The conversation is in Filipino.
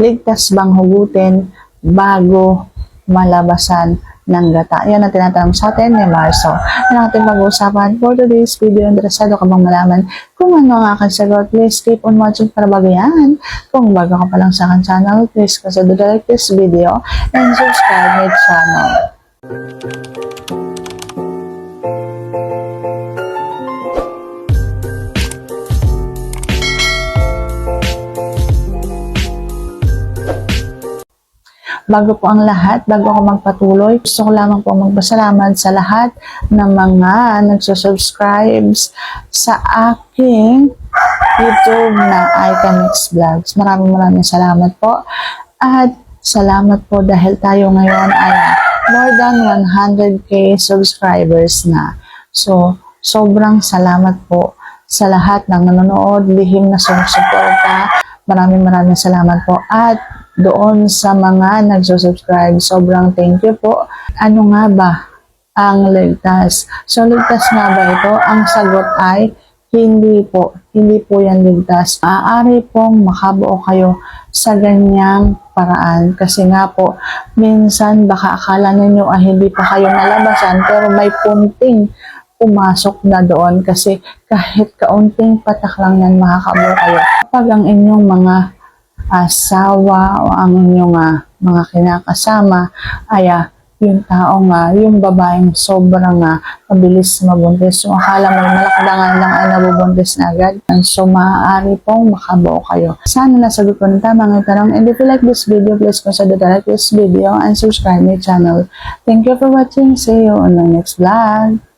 ligtas bang hugutin bago malabasan ng gata? Yan ang tinatanong sa atin ni Marso. Yan ang ating pag-uusapan for today's video. Interesado ka bang malaman kung ano ang aking sagot? Please keep on watching para bago yan. Kung bago ka pa lang sa aking channel, please consider like this video and subscribe my channel. Bago po ang lahat, bago ako magpatuloy, gusto ko lamang po magpasalamat sa lahat ng mga nagsusubscribes sa aking YouTube na Iconix Vlogs. Maraming maraming salamat po. At salamat po dahil tayo ngayon ay more than 100k subscribers na. So, sobrang salamat po sa lahat ng nanonood, lihim na sumusuporta. Maraming maraming salamat po. At doon sa mga nagsusubscribe, sobrang thank you po. Ano nga ba ang ligtas? So, ligtas nga ba ito? Ang sagot ay hindi po. Hindi po yan ligtas. Maaari pong makabuo kayo sa ganyang paraan. Kasi nga po, minsan baka akala ninyo ay hindi pa kayo nalabasan pero may punting pumasok na doon kasi kahit kaunting patak lang yan makakabuo kayo. Kapag ang inyong mga asawa o ang inyong ah, mga kinakasama ay ah, yung taong ah, yung babaeng sobrang ah, mabilis mabuntis. So, akala mo malakdangan lang ay nabubuntis na agad. So, maaari pong makabuo kayo. Sana nasagot ko ng tamang tanong. And if you like this video, please consider to like this video and subscribe my channel. Thank you for watching. See you on my next vlog.